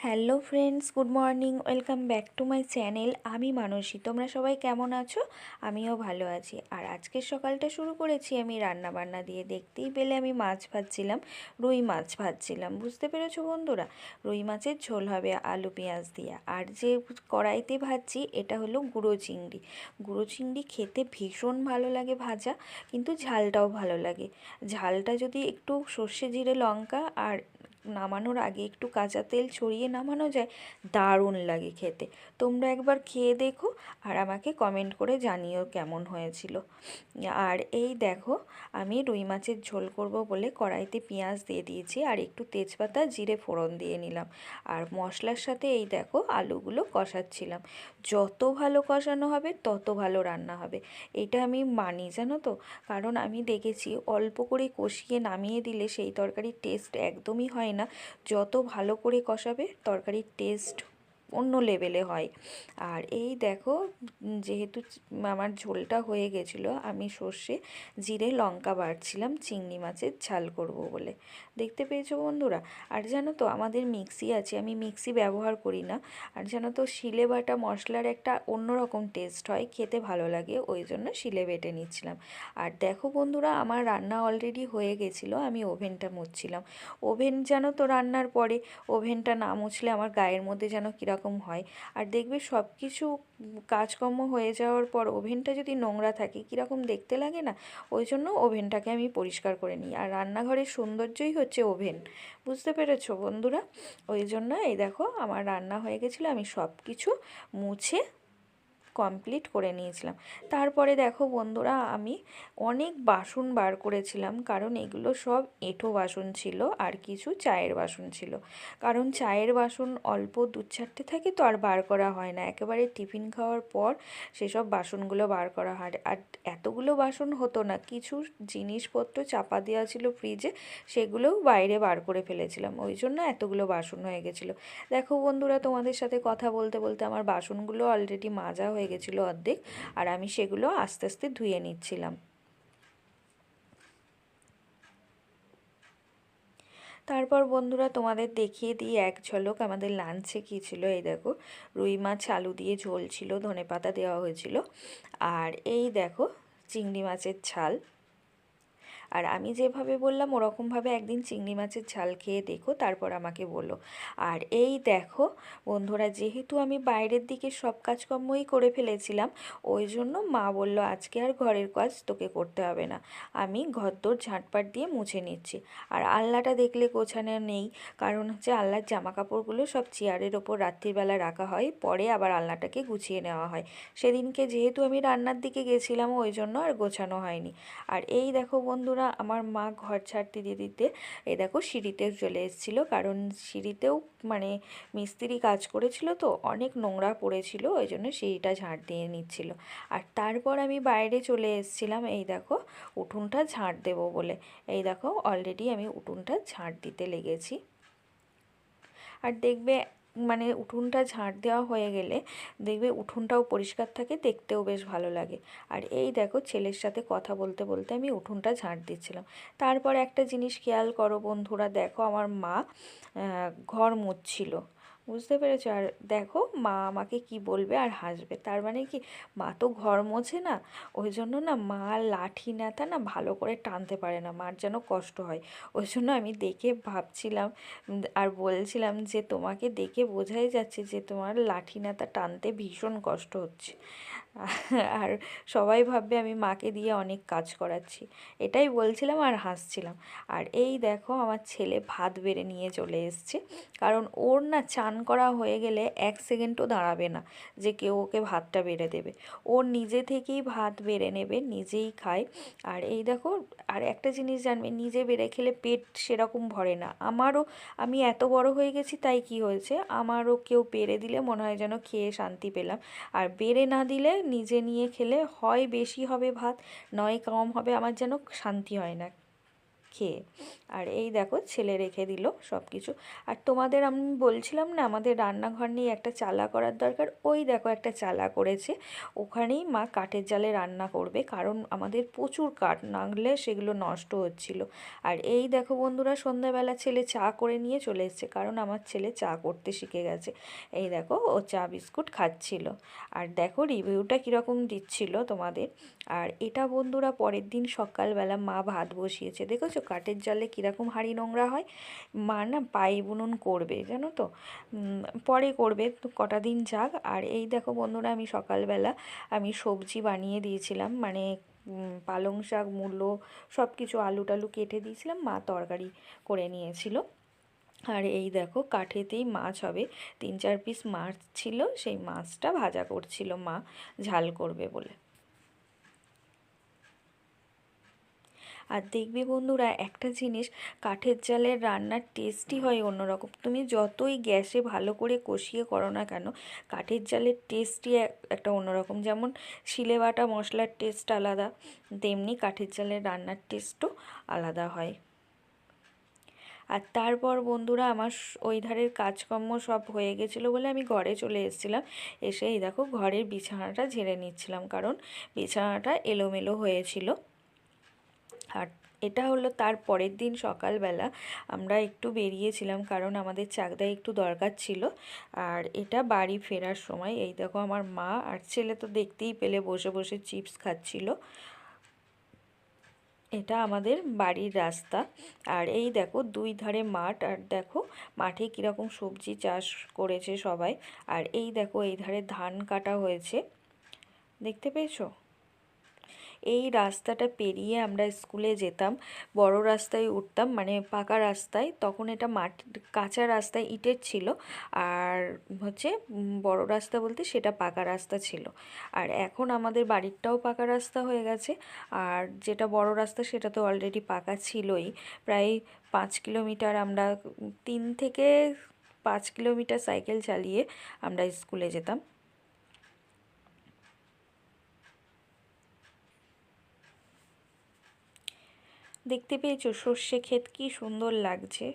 Hello friends, good morning, welcome back to my channel. আমি মানসী। তোমরা সবাই কেমন আছো? আমিও ভালো আছি। আর আজকের সকালটা শুরু করেছি আমি রান্না বান্না দিয়ে। দেখতেই পেলে আমি মাছ ভাজছিলাম, রুই মাছ ভাজছিলাম। বুঝতে পেরেছ বন্ধুরা? রুই মাছের ঝোল হবে আলু পেঁয়াজ দিয়ে। আর যে কড়াইতে ভাজছি, এটা হলো গুঁড়ো চিংড়ি। গুঁড়ো চিংড়ি খেতে ভীষণ ভালো লাগে ভাজা, কিন্তু ঝালটাও ভালো লাগে। ঝালটা যদি একটু সর্ষে, জিরে, লঙ্কা আর নামানোর আগে একটু কাঁচা তেল ছড়িয়ে নামানো যায়, দারুণ লাগে খেতে। তোমরা একবার খেয়ে দেখো আর আমাকে কমেন্ট করে জানিও কেমন হয়েছিল। আর এই দেখো, আমি রুই মাছের ঝোল করব বলে কড়াইতে পেঁয়াজ দিয়ে দিয়েছি আর একটু তেজপাতা, জিরে ফোড়ন দিয়ে নিলাম। আর মশলার সাথে এই দেখো, আলুগুলো কষাচ্ছিলাম। যত ভালো কষানো হবে, তত ভালো রান্না হবে। এটা আমি মানি, জানো তো? কারণ আমি দেখেছি, অল্প করে কষিয়ে নামিয়ে দিলে সেই তরকারির টেস্ট একদমই হয় না। যত ভালো করে কষাবে তরকারির টেস্ট অন্য লেভেলে হয়। আর এই দেখো, যেহেতু আমার ঝোলটা হয়ে গেছিল, আমি সর্ষে, জিরে, লঙ্কা বাড়ছিলাম চিংড়ি মাছের ঝাল করব বলে। দেখতে পেয়েছ বন্ধুরা? আর জানো তো, আমাদের মিক্সি আছে, আমি মিক্সি ব্যবহার করি না। আর জানো তো, শিলে বাটা মশলার একটা অন্যরকম টেস্ট হয়, খেতে ভালো লাগে, ওই জন্য শিলে বেটে নিচ্ছিলাম। আর দেখো বন্ধুরা, আমার রান্না অলরেডি হয়ে গেছিল, আমি ওভেনটা মুছছিলাম। ওভেন জানো তো, রান্নার পরে, ওভেনটা না মুছলে আমার গায়ের মধ্যে যেন কীরকম হয়। আর দেখবে সব কিছু কাজকর্ম হয়ে যাওয়ার পর ওভেনটা যদি নোংরা থাকে, কীরকম দেখতে লাগে না, ওই জন্য ওভেনটাকে আমি পরিষ্কার করে নিই। আর রান্নাঘরের সৌন্দর্যই হচ্ছে ওভেন। বুঝতে পেরেছ বন্ধুরা? ওই জন্য এই দেখো, আমার রান্না হয়ে গেছিল, আমি সব কিছু মুছে কমপ্লিট করে নিয়েছিলাম। তারপরে দেখো বন্ধুরা, আমি অনেক বাসন বার করেছিলাম, কারণ এগুলো সব এঁঠো বাসন ছিল আর কিছু চায়ের বাসন ছিল। কারণ চায়ের বাসন অল্প দু চারটে থাকে তো আর বার করা হয় না। একেবারে টিফিন খাওয়ার পর সেসব বাসনগুলো বার করা হয়। আর এতগুলো বাসন হতো না, কিছু জিনিসপত্র চাপা দেওয়া ছিল ফ্রিজে, সেগুলোও বাইরে বার করে ফেলেছিলাম। ওই জন্য এতগুলো বাসন হয়ে গেছিল। দেখো বন্ধুরা, তোমাদের সাথে কথা বলতে বলতে আমার বাসনগুলো অলরেডি মাজা হয়ে গেছিল অর্ধেক, আর আমি সেগুলো আস্তে আস্তে ধুয়ে নিচ্ছিলাম। তারপর বন্ধুরা তোমাদের দেখিয়ে দিই, এক ঝলক আমাদের লাঞ্চে কী ছিল? এই দেখো, রুই মাছ, আলু দিয়ে ঝোল ছিল ধনে পাতা দেওয়া হয়েছিল। আর এই দেখো, চিংড়ি মাছের ঝাল আর আমি যেভাবে বললাম, ওরকমভাবে একদিন চিংড়ি মাছের ঝাল খেয়ে দেখো, তারপর আমাকে বলো। আর এই দেখো, বন্ধুরা, যেহেতু আমি বাইরের দিকে সব কাজকর্মই করে ফেলেছিলাম, ওই জন্য মা বলল, আজকে আর ঘরের কাজ তোকে করতে হবে না। আমি ঘরদোর ঝাঁটপাট দিয়ে মুছে নিচ্ছি। আর আল্লাটা দেখলে গোছানো নেই, কারণ হচ্ছে আল্লাহর জামা কাপড়গুলো সব চেয়ারের ওপর রাত্রিবেলা রাখা হয়, পরে আবার আলনাটাকে গুছিয়ে নেওয়া হয়। সেদিনকে যেহেতু আমি রান্নার দিকে গেছিলাম, ওই জন্য আর গোছানো হয়নি। আর এই দেখো বন্ধুরা বন্ধুরা আমার মা ঘর ছাড়তে দিতে দিতে এই দেখো সিঁড়িতে চলে এসেছিল। কারণ সিঁড়িতেও মানে মিস্ত্রি কাজ করেছিল তো, অনেক নোংরা পড়েছিল, ওই জন্য সিঁড়িটা ঝাঁট দিয়ে নিচ্ছিল। আর তারপর আমি বাইরে চলে এসেছিলাম, এই দেখো উঠোনটা ঝাঁট দেবো বলে। এই দেখো অলরেডি আমি উঠোনটা ঝাঁট দিতে লেগেছি। আর দেখবে মানে উঠোনটা ঝাঁট দেওয়া হয়ে গেলে দেখবে উঠোনটাও পরিষ্কার থাকে, দেখতেও বেশ ভালো লাগে। আর এই দেখো ছেলের সাথে কথা বলতে বলতে আমি উঠুনটা ঝাঁট দিচ্ছিলাম। তারপর একটা জিনিস খেয়াল করো বন্ধুরা, দেখো আমার মা ঘর মুছছিল। বুঝতে পেরেছ? আর দেখো, মা আমাকে কি বলবে আর হাসবে। তার মানে কি, মা তো ঘর মোছে না, ওই জন্য না মা লাঠি নেতা না ভালো করে টানতে পারে না, মার যেন কষ্ট হয়। ওই জন্য আমি দেখে ভাবছিলাম আর বলছিলাম যে তোমাকে দেখে বোঝাই যাচ্ছে যে তোমার লাঠি নেতা টানতে ভীষণ কষ্ট হচ্ছে। আর সবাই ভাববে আমি মাকে দিয়ে অনেক কাজ করাচ্ছি। এটাই বলছিলাম আর হাসছিলাম। আর এই দেখো আমার ছেলে ভাত বেড়ে নিয়ে চলে এসছে। কারণ ওর না চান করা হয়ে গেলে এক সেকেন্ডও দাঁড়াবে না যে কেউ ওকে ভাতটা বেড়ে দেবে। ওর নিজে থেকেই ভাত বেড়ে নেবে, নিজেই খায়। আর এই দেখো, আর একটা জিনিস জানবে, নিজে বেড়ে খেলে পেট সেরকম ভরে না। আমারও, আমি এত বড় হয়ে গেছি তাই কি হয়েছে? আমারও কেউ বেড়ে দিলে মনে হয় যেন খেয়ে শান্তি পেলাম। আর বেড়ে না দিলে নিজে নিয়ে খেলে হয় বেশি হবে ভাত, নয় কম হবে, আমার যেন শান্তি হয় না। খেয়ে আর এই দেখো, ছেলে রেখে দিল সব কিছু আর তোমাদের আমি বলছিলাম না, আমাদের রান্নাঘর নিয়ে একটা চালা করার দরকার। ওই দেখো একটা চালা করেছে। ওখানেই মা কাঠের জালে রান্না করবে, কারণ আমাদের প্রচুর কাঠ না হলে সেগুলো নষ্ট হচ্ছিল। আর এই দেখো বন্ধুরা, সন্ধ্যাবেলা ছেলে চা করে নিয়ে চলে এসছে, কারণ আমার ছেলে চা করতে শিখে গেছে। এই দেখো, ও চা বিস্কুট খাচ্ছিল। আর দেখো, রিভিউটা কীরকম দিচ্ছিল তোমাদের। আর এটা বন্ধুরা, পরের দিন সকালবেলা মা ভাত বসিয়েছে। দেখেছ কাঠের জালে কীরকম হাঁড়ি নোংরা হয়, মা না পায়ে বুনন করবে, জানো তো? পরে করবে, তো কটা দিন যাক। আর এই দেখো বন্ধুরা, আমি সকালবেলা আমি সবজি বানিয়ে দিয়েছিলাম মানে পালং শাক, মূলো সব কিছু আলু টালু কেটে দিয়েছিলাম, মা তরকারি করে নিয়েছিল। আর এই দেখো, কাঠেতেই মাছ হবে। তিন চার পিস মাছ ছিল, সেই মাছটা ভাজা করছিল মা, ঝাল করবে বলে। আর দেখবে বন্ধুরা, একটা জিনিস কাঠের জালের রান্নার টেস্টই হয় অন্যরকম। তুমি যতই গ্যাসে ভালো করে কষিয়ে করো না কেন, কাঠের জালের টেস্টই একটা অন্যরকম। যেমন শিলে বাটা মশলার টেস্ট আলাদা, তেমনি কাঠের জালের রান্নার টেস্টও আলাদা হয়। আর তারপর বন্ধুরা, আমার ওই ধারের কাজকর্ম সব হয়ে গেছিল বলে আমি ঘরে চলে এসেছিলাম। এসে এই দেখো, ঘরের বিছানাটা ঝেড়ে নিচ্ছিলাম। কারণ বিছানাটা এলোমেলো হয়েছিল। আর এটা হলো তার পরের দিন সকালবেলা। আমরা একটু বেরিয়েছিলাম কারণ আমাদের চাকদায় একটু দরকার ছিল। আর এটা বাড়ি ফেরার সময়। এই দেখো আমার মা আর ছেলে তো দেখতেই পেলে বসে বসে চিপস খাচ্ছিল। এটা আমাদের বাড়ির রাস্তা। আর এই দেখো দুই ধারে মাঠ। আর দেখো মাঠে কীরকম সবজি চাষ করেছে সবাই। আর এই দেখো এই ধারে ধান কাটা হয়েছে। দেখতে পেয়েছ? এই রাস্তাটা পেরিয়ে আমরা স্কুলে যেতাম। বড় রাস্তায় উঠতাম মানে পাকা রাস্তায়। তখন এটা মাঠ, কাঁচা রাস্তায় ইটের ছিল। আর হচ্ছে বড় রাস্তা বলতে সেটা পাকা রাস্তা ছিল। আর এখন আমাদের বাড়িরটাও পাকা রাস্তা হয়ে গেছে। আর যেটা বড় রাস্তা, সেটা তো অলরেডি পাকা ছিলই। প্রায় পাঁচ কিলোমিটার আমরা, তিন থেকে পাঁচ কিলোমিটার সাইকেল চালিয়ে আমরা স্কুলে যেতাম। দেখতে পেয়েছ? সর্ষে ক্ষেত কি সুন্দর লাগছে।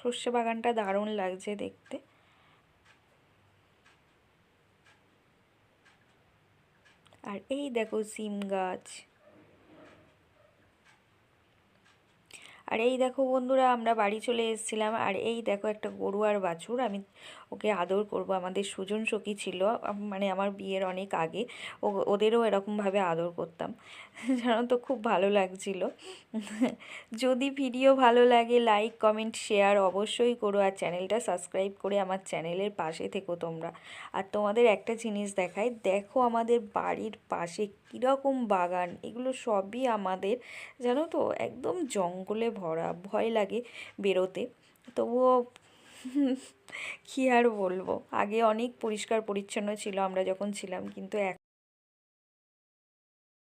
সর্ষে বাগানটা দারুণ লাগছে দেখতে। আর এই দেখো, সিম গাছ। আর এই দেখো বন্ধুরা, আমরা বাড়ি চলে এসেছিলাম। আর এই দেখো একটা গরু আর বাছুর, আমি ওকে আদর করব। আমাদের সুজন সখী ছিল মানে আমার বিয়ের অনেক আগে। ও, ওদেরও এরকমভাবে আদর করতাম। জানো তো, খুব ভালো লাগছিল। যদি ভিডিও ভালো লাগে লাইক কমেন্ট শেয়ার অবশ্যই করো। আর চ্যানেলটা সাবস্ক্রাইব করে আমার চ্যানেলের পাশে থেকো তোমরা। আর তোমাদের একটা জিনিস দেখাই, দেখো আমাদের বাড়ির পাশে কীরকম বাগান? এগুলো সবই আমাদের, জানো তো, একদম জঙ্গলে ভরা, ভয় লাগে বেরোতে। তবুও কী আর বলব? আগে অনেক পরিষ্কার পরিচ্ছন্ন ছিল আমরা যখন ছিলাম, কিন্তু